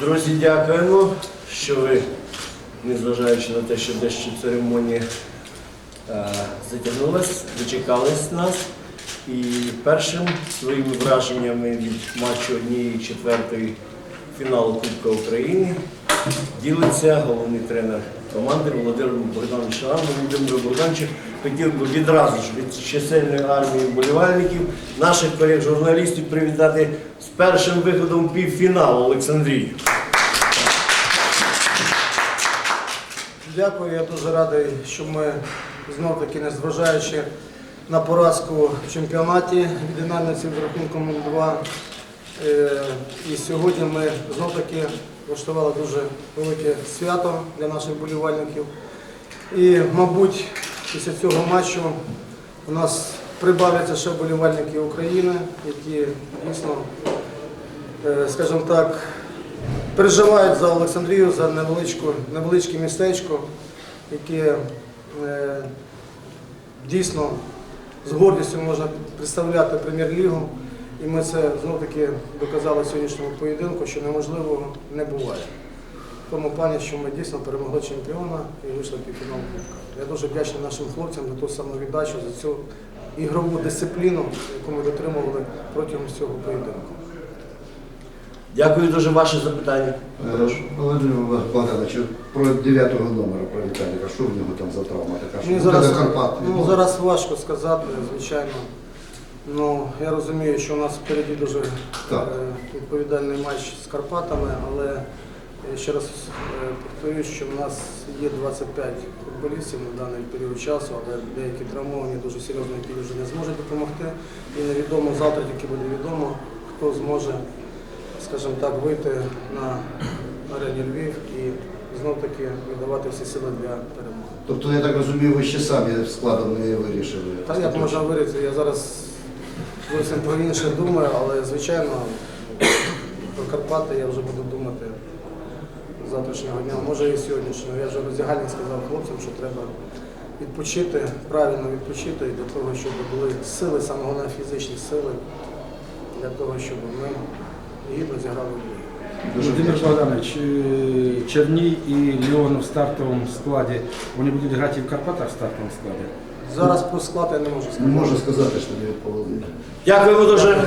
Друзі, дякуємо, що ви, незважаючи на те, що дещо церемонія е, затягнулась, дочекались нас. І першим своїми враженнями від матчу однієї четвертої фіналу Кубка України ділиться головний тренер команди Володимир Богданович Шарам. Володимир Богданович хотів би відразу ж від чисельної армії вболівальників, наших колег-журналістів привітати з першим виходом півфіналу Олександрію. Дякую, я дуже радий, що ми знов таки, незважаючи на поразку в чемпіонаті від динамівців з рахунком 0-2. Е, І сьогодні ми знов таки влаштували дуже велике свято для наших болівальників. І, мабуть, після цього матчу у нас прибавляться ще болівальники України, які дійсно, е, скажімо так, переживають за Олександрію, за невеличке містечко, яке е, дійсно з гордістю можна представляти прем'єр-лігу. І ми це знов таки доказали в сьогоднішньому поєдинку, що неможливого не буває. В тому плані, що ми дійсно перемогли чемпіона і вийшли в півфінал Кубка. Я дуже вдячний нашим хлопцям за ту самовіддачу, за цю ігрову дисципліну, яку ми дотримували протягом всього поєдинку. Дякую дуже ваше запитання. Е, Володимир Богданович, про 9-го номера про Віталіка, що в нього там за травма така? Що Мені зараз, Карпат? ну, зараз важко сказати, звичайно. Ну, я розумію, що у нас впереді дуже Так. е, відповідальний матч з Карпатами, але я ще раз е, повторюю, що в нас є 25 футболістів на даний період часу, але деякі травмовані дуже серйозно, які вже не зможуть допомогти. І невідомо завтра тільки буде відомо, хто зможе, скажімо так, вийти на арені Львів і знов таки віддавати всі сили для перемоги. Тобто, я так розумію, ви ще самі складом не вирішили. Та як можна вирішити? Я зараз зовсім про інше думаю, але звичайно про Карпати я вже буду думати з завтрашнього дня, може і сьогоднішнього. Я вже роздягальник сказав хлопцям, що треба відпочити, правильно відпочити для того, щоб були сили, саме головне фізичні сили, для того, щоб ми гідно зіграли в бій. Дуже Владимир. Богданович, э, Черни и Леон в стартовом складе. Они будут играть и в Карпатах в стартовом складе? Зараз про склад я не можу сказати. Не можу сказати, що не відповіли. Дякуємо дуже.